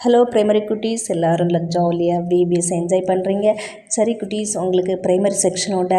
Hello primary குட்டீஸ் எல்லோரும் இல்லை ஜாலியாக பிபிஎஸ் என்ஜாய் பண்ணுறீங்க சரி குட்டீஸ் உங்களுக்கு ப்ரைமரி செக்ஷனோட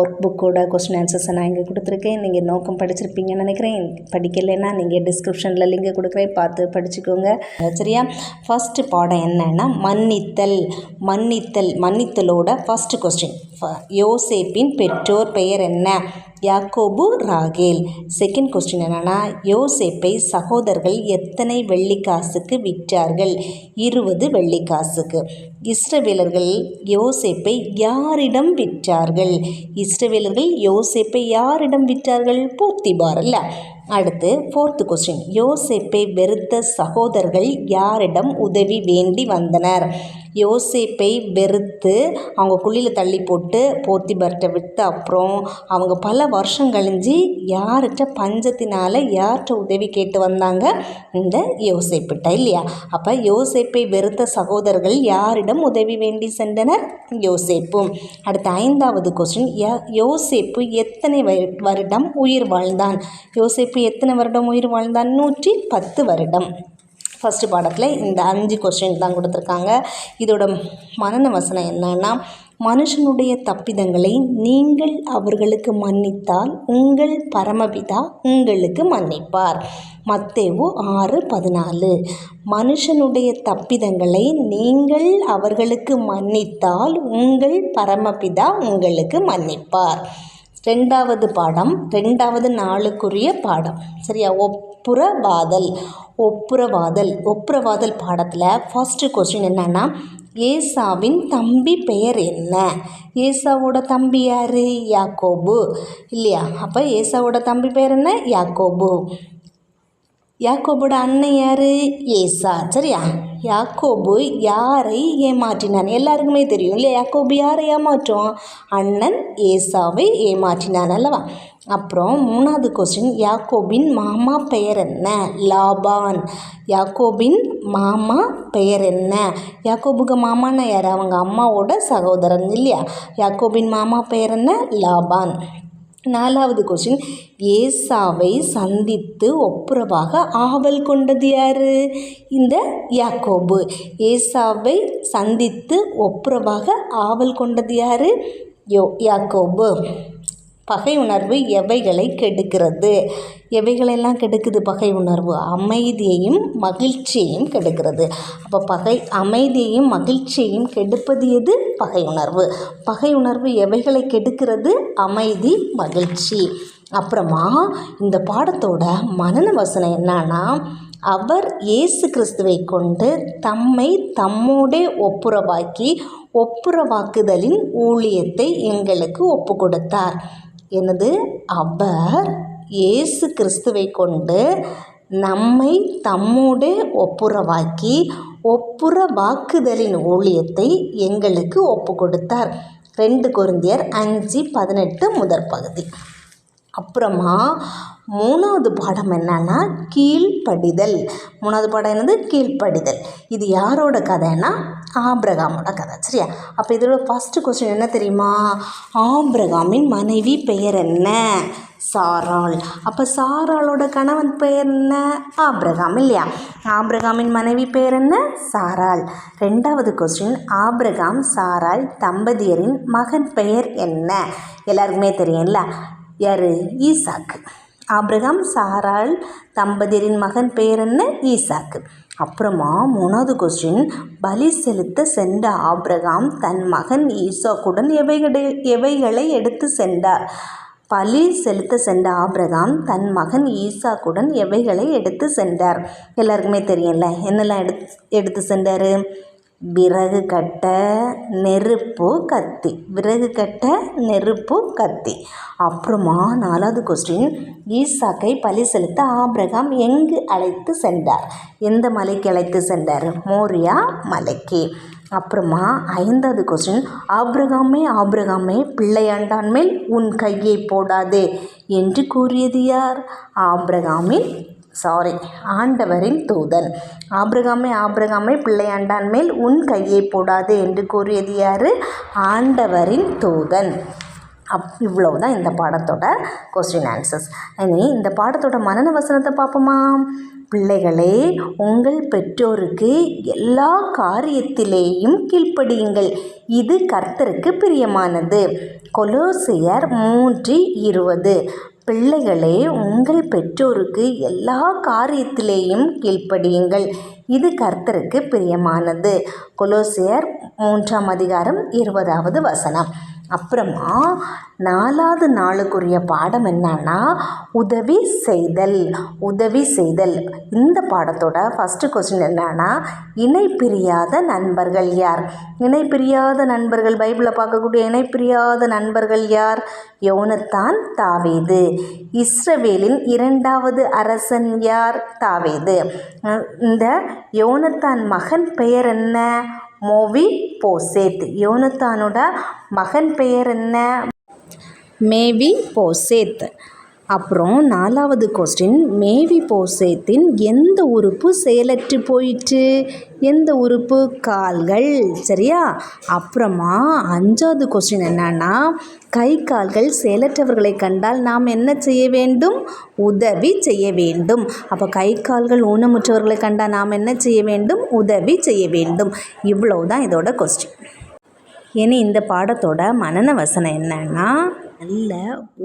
ஒர்க் புக்கோட கொஸ்டின் ஆன்சர்ஸை நான் இங்கே கொடுத்துருக்கேன். நீங்கள் நோக்கம் படிச்சிருப்பீங்கன்னு நினைக்கிறேன். படிக்கலைன்னா நீங்கள் டிஸ்கிரிப்ஷனில் லிங்கை கொடுக்குறேன். பார்த்து படிச்சுக்கோங்க. சரியா? ஃபஸ்ட்டு பாடம் என்னன்னா மன்னித்தல். மன்னித்தல் மன்னித்தலோட ஃபஸ்ட்டு கொஸ்டின் யோசேப்பின் பெற்றோர் பெயர் என்ன? யாக்கோபு ராகேல். செகண்ட் கொஸ்டின் என்னென்னா யோசேப்பை சகோதரர்கள் எத்தனை வெள்ளிக்காசுக்கு விற்றார்கள்? இருபது வெள்ளிக்காசுக்கு. இஸ்ரவேலர்கள் யோசேப்பை யாரிடம் விற்றார்கள்? இஸ்ரவேலர்கள் யோசேப்பை யாரிடம் விற்றார்கள்? போத்திபார் அல்ல. அடுத்து ஃபோர்த்து கொஸ்டின் யோசேப்பை வெறுத்த சகோதரர்கள் யாரிடம் உதவி வேண்டி வந்தனர்? யோசேப்பை வெறுத்து அவங்க குழியில் தள்ளி போட்டு போத்திபர்கிட்ட விட்டு அப்புறம் அவங்க பல வருஷம் கழிஞ்சு யார்கிட்ட பஞ்சத்தினால் யார்கிட்ட உதவி கேட்டு வந்தாங்க? இந்த யோசேப்பிட்ட இல்லையா? அப்போ யோசேப்பை வெறுத்த சகோதரர்கள் யாரிடம் உதவி வேண்டி சென்றனர்? யோசேப்பும். அடுத்த ஐந்தாவது கொஸ்டின் ய யோசேப்பு எத்தனை வருடம் உயிர் வாழ்ந்தான்? யோசேப்பு எத்தனை வருடம் உயிர் வாழ்ந்தான்? நூற்றி பத்து வருடம். ஃபஸ்ட்டு பாடத்தில் இந்த அஞ்சு கொஸ்டின் தான் கொடுத்துருக்காங்க. இதோட மனன வசனம் என்னன்னா மனுஷனுடைய தப்பிதங்களை நீங்கள் அவர்களுக்கு மன்னித்தால் உங்கள் பரமபிதா உங்களுக்கு மன்னிப்பார். மத்தேவு ஆறு பதினாலு. மனுஷனுடைய தப்பிதங்களை நீங்கள் அவர்களுக்கு மன்னித்தால் உங்கள் பரமபிதா உங்களுக்கு மன்னிப்பார். ரெண்டாவது பாடம் ரெண்டாவது நாளுக்குரிய பாடம். சரியா? ஒப்புரவாதல் ஒப்புரவாதல் ஒப்புரவாதல் பாடத்தில் ஃபஸ்ட்டு கொஸ்டின் என்னென்னா ஏசாவின் தம்பி பெயர் என்ன? ஏசாவோட தம்பி யார்? யாக்கோபு. இல்லையா? அப்போ ஏசாவோட தம்பி பெயர் என்ன? யாக்கோபு. யாக்கோபோட அண்ணன் யார்? ஏசா. சரியா? யாக்கோபு யாரை ஏமாற்றினான்? எல்லாருக்குமே தெரியும் இல்லை யாக்கோபு யாரை ஏமாற்றுவான் அண்ணன் ஏசாவை ஏமாற்றினான் அல்லவா? அப்புறம் மூணாவது கொஸ்டின் யாக்கோபின் மாமா பெயர் என்ன? லாபான். யாக்கோபின் மாமா பெயர் என்ன? யாக்கோபுக்கு மாமான்னா யார்? அவங்க அம்மாவோட சகோதரன் இல்லையா? யாக்கோபின் மாமா பெயர் என்ன? லாபான். நாலாவது கொஸ்டின் ஏசாவை சந்தித்து ஒப்புரவாக ஆவல் கொண்டது யார்? இந்த யாக்கோபு. ஏசாவை சந்தித்து ஒப்புரவாக ஆவல் கொண்டது யார்? யோ யாக்கோபு. பகை உணர்வு எவைகளை கெடுக்கிறது? எவைகளெல்லாம் கெடுக்குது பகை உணர்வு? அமைதியையும் மகிழ்ச்சியையும் கெடுக்கிறது. அப்போ பகை அமைதியையும் மகிழ்ச்சியையும் கெடுப்பது எது? பகை உணர்வு. பகை உணர்வு எவைகளை கெடுக்கிறது? அமைதி மகிழ்ச்சி. அப்புறமா இந்த பாடத்தோட மனன வசனம் என்னன்னா அவர் இயேசு கிறிஸ்துவை கொண்டு தம்மை தம்மோடே ஒப்புரவாக்கி ஒப்புரவாக்குதலின் ஊழியத்தை எங்களுக்கு ஒப்பு கொடுத்தார் எனது அவர் இயேசு கிறிஸ்துவை கொண்டு நம்மை தம்மோடு ஒப்புரவாக்கி ஒப்புரவாக்குதலின் ஊழியத்தை எங்களுக்கு ஒப்பு கொடுத்தார் ரெண்டு குருந்தியர் அஞ்சு பதினெட்டு முதற் பகுதி. அப்புறமா மூணாவது பாடம் என்னன்னா கீழ்ப்படிதல். மூணாவது பாடம் என்னது? கீழ்ப்படிதல். இது யாரோட கதைன்னா ஆப்ரகாமோட கதை சரியா? அப்போ இதோட ஃபஸ்ட்டு கொஸ்டின் என்ன தெரியுமா? ஆப்ரகாமின் மனைவி பெயர் என்ன? சாராள். அப்போ சாராளோட கணவன் பெயர் என்ன? ஆப்ரகாம் இல்லையா? ஆப்ரகாமின் மனைவி பெயர் என்ன? சாராள். ரெண்டாவது கொஸ்டின் ஆப்ரகாம் சாராள் தம்பதியரின் மகன் பெயர் என்ன? எல்லாருக்குமே தெரியும்ல? யார்? ஈசாக்கு. ஆப்ரகாம் சாரால் தம்பதியரின் மகன் பெயர் என்ன? ஈசாக்கு. அப்புறமா மூணாவது கொஸ்டின் பலி செலுத்த சென்ற ஆப்ரகாம் தன் மகன் ஈசாக்குடன் எவைகளை எவைகளை எடுத்து சென்றார்? பலி செலுத்த சென்ற ஆப்ரகாம் தன் மகன் ஈசாக்குடன் எவைகளை எடுத்து சென்றார்? எல்லாருக்குமே தெரியும்ல என்னெல்லாம் எடுத்து எடுத்து சென்றார்? விறகு கட்ட நெருப்பு கத்தி. விறகு கட்ட நெருப்பு கத்தி. அப்புறமா நாலாவது கொஸ்டின் ஈசாக்கை பலி செலுத்த ஆப்ரகாம் எங்கு அழைத்து சென்றார்? எந்த மலைக்கு அழைத்து சென்றார்? மோரியா மலைக்கு. அப்புறமா ஐந்தாவது கொஸ்டின் ஆப்ரகாமே ஆப்ரகாமே பிள்ளையாண்டான் மேல் உன் கையை போடாதே என்று கூறியது யார்? ஆப்ரகாமின் சாரி ஆண்டவரின் தூதன். ஆபிரகாமே ஆபிரகாமே பிள்ளையாண்டான் மேல் உன் கையை போடாது என்று கூறியது யார்? ஆண்டவரின் தூதன். அப் இவ்வளோ தான் இந்த பாடத்தோட கொஸ்டின் ஆன்சர்ஸ் இனி இந்த பாடத்தோட மனன வசனத்தை பார்ப்போமா? பிள்ளைகளே உங்கள் பெற்றோருக்கு எல்லா காரியத்திலேயும் கீழ்ப்படியுங்கள். இது கர்த்தருக்கு பிரியமானது. கொலோசியர் மூன்று இருபது. பிள்ளைகளே உங்கள் பெற்றோருக்கு எல்லா காரியத்திலேயும் கீழ்ப்படியுங்கள். இது கர்த்தருக்கு பிரியமானது. கொலோசியர் மூன்றாம் அதிகாரம் இருபதாவது வசனம். அப்புறமா நாலாவது நாளுக்குரிய பாடம் என்னன்னா உதவி செய்தல் உதவி செய்தல். இந்த பாடத்தோட ஃபஸ்ட்டு கொஸ்டின் என்னன்னா இணை பிரியாத நண்பர்கள் யார்? இணை பிரியாத நண்பர்கள் பைபிளில் பார்க்கக்கூடிய இணைப்பிரியாத நண்பர்கள் யார்? யோனத்தான் தாவேது. இஸ்ரவேலின் இரண்டாவது அரசன் யார்? தாவேது. இந்த யோனத்தான் மகன் பெயர் என்ன? மோவி போசேத் யோனத்தானோட மகன் பெயர் என்ன? மேவி போசேத் அப்புறம் நாலாவது கொஸ்டின் மேவி போசேத்தின் எந்த உறுப்பு செயலற்று போயிற்று? எந்த உறுப்பு? கால்கள் சரியா? அப்புறமா அஞ்சாவது கொஸ்டின் என்னன்னா கை கால்கள் செயலற்றவர்களை கண்டால் நாம் என்ன செய்ய வேண்டும்? உதவி செய்ய வேண்டும். அப்போ கை கால்கள் ஊனமுற்றவர்களை கண்டால் நாம் என்ன செய்ய வேண்டும்? உதவி செய்ய வேண்டும். இவ்வளோ தான் இதோட கொஸ்டின் இனி இந்த பாடத்தோட மனன வசனம் என்னன்னா நல்ல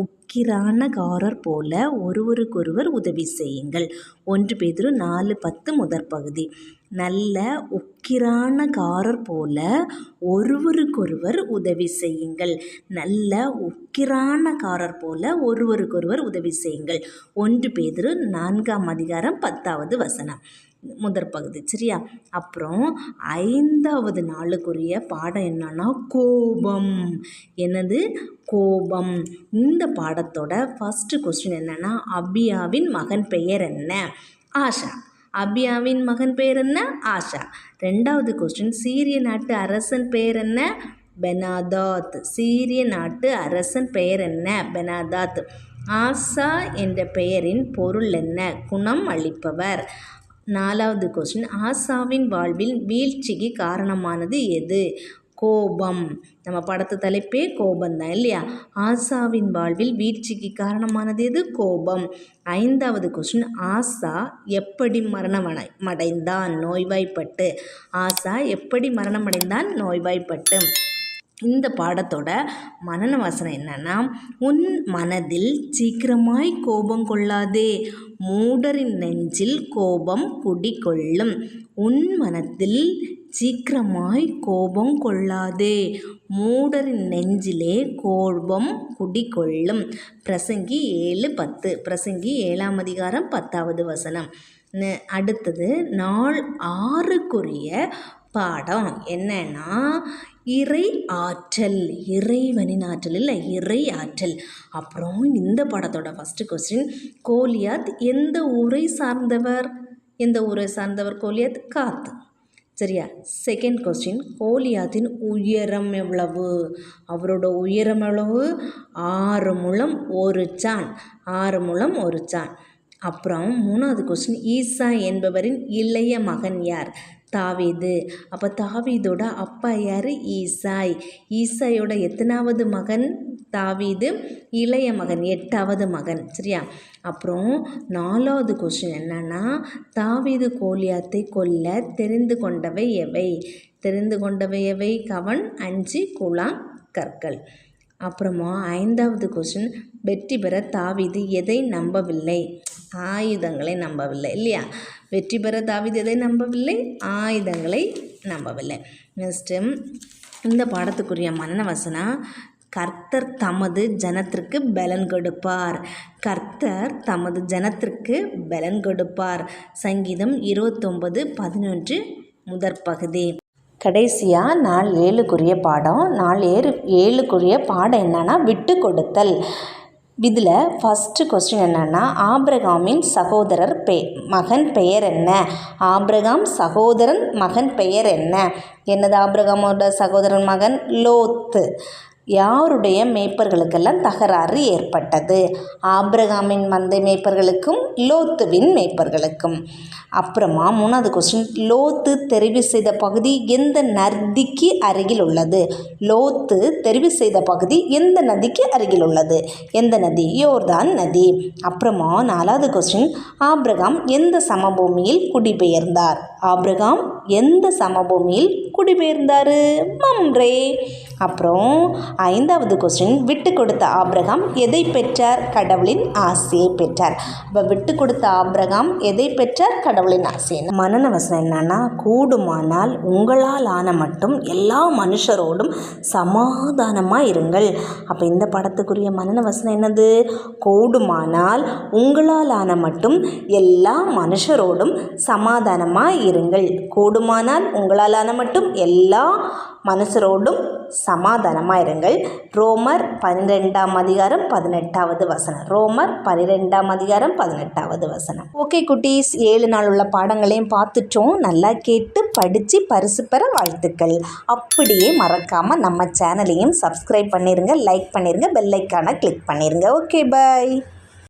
உக்கிரானகாரர் போல ஒருவருக்கொருவர் உதவி செய்யுங்கள். ஒன்று பேதிரு நாலு பத்து முதற் பகுதி. நல்ல உக்கிரானகாரர் போல ஒருவருக்கொருவர் உதவி செய்யுங்கள். நல்ல உக்கிரானகாரர் போல ஒருவருக்கொருவர் உதவி செய்யுங்கள். ஒன்று பேதிரு நான்காம் அதிகாரம் பத்தாவது வசனம். முதற் பகுதி சரியா? அப்புறம் ஐந்தாவது நாளுக்குரிய பாடம் என்னன்னா கோபம். என்னது? கோபம். இந்த பாடத்தோட ஃபஸ்ட்டு கொஸ்டின் என்னன்னா அபியாவின் மகன் பெயர் என்ன? ஆஷா. அபியாவின் மகன் பெயர் என்ன? ஆஷா. ரெண்டாவது கொஸ்டின் சீரிய நாட்டு அரசன் பெயர் என்ன? பெனாதாத். சீரிய நாட்டு அரசன் பெயர் என்ன? பெனாதாத். ஆசா என்ற பெயரின் பொருள் என்ன? குணம் அளிப்பவர். நாலாவது கொஸ்டின் ஆசாவின் வாழ்வில் வீழ்ச்சிக்கு காரணமானது எது? கோபம். நம்ம படத்து தலைப்பே கோபம் தான் இல்லையா? ஆசாவின் வாழ்வில் வீழ்ச்சிக்கு காரணமானது எது? கோபம். ஐந்தாவது கொஸ்டின் ஆசா எப்படி மரணமடை மடைந்தான்? நோய்வாய்ப்பட்டு. ஆசா எப்படி மரணமடைந்தான்? நோய்வாய்ப்பட்டு. இந்த பாடத்தோட மனன வசனம் என்னன்னா உன் மனதில் சீக்கிரமாய் கோபம் கொள்ளாதே. மூடரின் நெஞ்சில் கோபம் குடிகொள்ளும். உன் மனத்தில் சீக்கிரமாய் கோபம் கொள்ளாதே. மூடரின் நெஞ்சிலே கோபம் குடிகொள்ளும். பிரசங்கி ஏழு பத்து. பிரசங்கி ஏழாம் அதிகாரம் பத்தாவது வசனம். அடுத்தது நாள் ஆறுக்குரிய பாடம் என்னன்னா இறை ஆற்றல் இறைவனின் ஆற்றல் இல்லை இறை ஆற்றல். அப்புறம் இந்த படத்தோட ஃபஸ்ட்டு கொஸ்டின் கோலியாத் எந்த ஊரை சார்ந்தவர்? எந்த ஊரை சார்ந்தவர் கோலியாத்? காத் சரியா? செகண்ட் கொஸ்டின் கோலியாத்தின் உயரம் எவ்வளவு? அவரோட உயரம் எவ்வளவு? ஆறு முழம் ஒரு சான். ஆறு முழம் ஒரு சான். அப்புறம் மூணாவது கொஸ்டின் ஈசா என்பவரின் இளைய மகன் யார்? தாவீது. அப்போ தாவீதோட அப்பா யார்? ஈசாய். ஈசாயோட எத்தனாவது மகன்? தாவீது. இளைய மகன் எட்டாவது மகன். சரியா? அப்புறம் நாலாவது கொஸ்டின் என்னன்னா தாவீது கோலியாத்தை கொல்ல தெரிந்து கொண்டவை எவை? தெரிந்து கொண்டவை எவை? கவன் அஞ்சு குழாம் கற்கள். அப்புறமா ஐந்தாவது கொஸ்டின் வெற்றி பெற தாவீது எதை நம்பவில்லை? ஆயுதங்களை நம்பவில்லை இல்லையா? வெற்றி பெற தாவீது எதை நம்பவில்லை? ஆயுதங்களை நம்பவில்லை. நெக்ஸ்ட்டு இந்த பாடத்துக்குரிய மன்னவசனா கர்த்தர் தமது ஜனத்திற்கு பலன் கொடுப்பார். கர்த்தர் தமது ஜனத்திற்கு பலன் கொடுப்பார். சங்கீதம் இருபத்தொம்பது பதினொன்று முதற் பகுதி. கடைசியாக நாள் ஏழுக்குரிய பாடம். நாள் ஏறு ஏழுக்குரிய பாடம் என்னன்னா விட்டு கொடுத்தல். இதில் ஃபஸ்ட்டு கொஸ்டின் என்னென்னா ஆப்ரகாமின் சகோதரர் பெ மகன் பெயர் என்ன? ஆப்ரகாம் சகோதரன் மகன் பெயர் என்ன? என்னது ஆப்ரகாமோட சகோதரன் மகன்? லோத்து. யாருடைய மேய்ப்பர்களுக்கெல்லாம் தகராறு ஏற்பட்டது? ஆப்ரகாமின் மந்தை மேய்ப்பர்களுக்கும் லோத்துவின் மேய்ப்பர்களுக்கும். அப்புறமா மூணாவது கொஸ்டின் லோத்து தெரிவு செய்த பகுதி எந்த நதிக்கு அருகில் உள்ளது? லோத்து தெரிவு செய்த பகுதி எந்த நதிக்கு அருகில் உள்ளது? எந்த நதி? யோர்தான் நதி. அப்புறமா நாலாவது கொஸ்டின் ஆப்ரகாம் எந்த சமபூமியில் குடிபெயர்ந்தார்? ஆப்ரகாம் எந்த சமபூமியில் குடிபெயர்ந்தார்? மம்ரே. அப்புறம் ஐந்தாவது கொஸ்டின் விட்டு கொடுத்த ஆப்ரகாம் எதை பெற்றார்? கடவுளின் ஆசையை பெற்றார். அப்போ விட்டு கொடுத்த ஆப்ரகாம் எதை பெற்றார்? கடவுளின் ஆசை மனன வசனம் என்னன்னா கூடுமானால் உங்களால் ஆன மட்டும் எல்லா மனுஷரோடும் சமாதானமாக இருங்கள். அப்போ இந்த படத்துக்குரிய மனன வசனம் என்னது? கூடுமானால் உங்களால் ஆன மட்டும் எல்லா மனுஷரோடும் சமாதானமாக இருங்கள் கூடுமானால் உங்களால் மட்டும் எல்லா மனுஷரோடும் சமாதானமாக இருங்கள் ரோமர் பன்னிரெண்டாம் அதிகாரம் பதினெட்டாவது வசனம். ரோமர் பன்னிரெண்டாம் அதிகாரம் பதினெட்டாவது வசனம். ஓகே குட்டீஸ் ஏழு நாள் உள்ள பாடங்களையும் பார்த்துட்டோம். நல்லா கேட்டு படித்து பரிசு பெற வாழ்த்துக்கள். அப்படியே மறக்காமல் நம்ம சேனலையும் சப்ஸ்கிரைப் பண்ணிடுங்க லைக் பண்ணிடுங்க பெல்லைக்கான கிளிக் பண்ணிடுங்க ஓகே பாய்.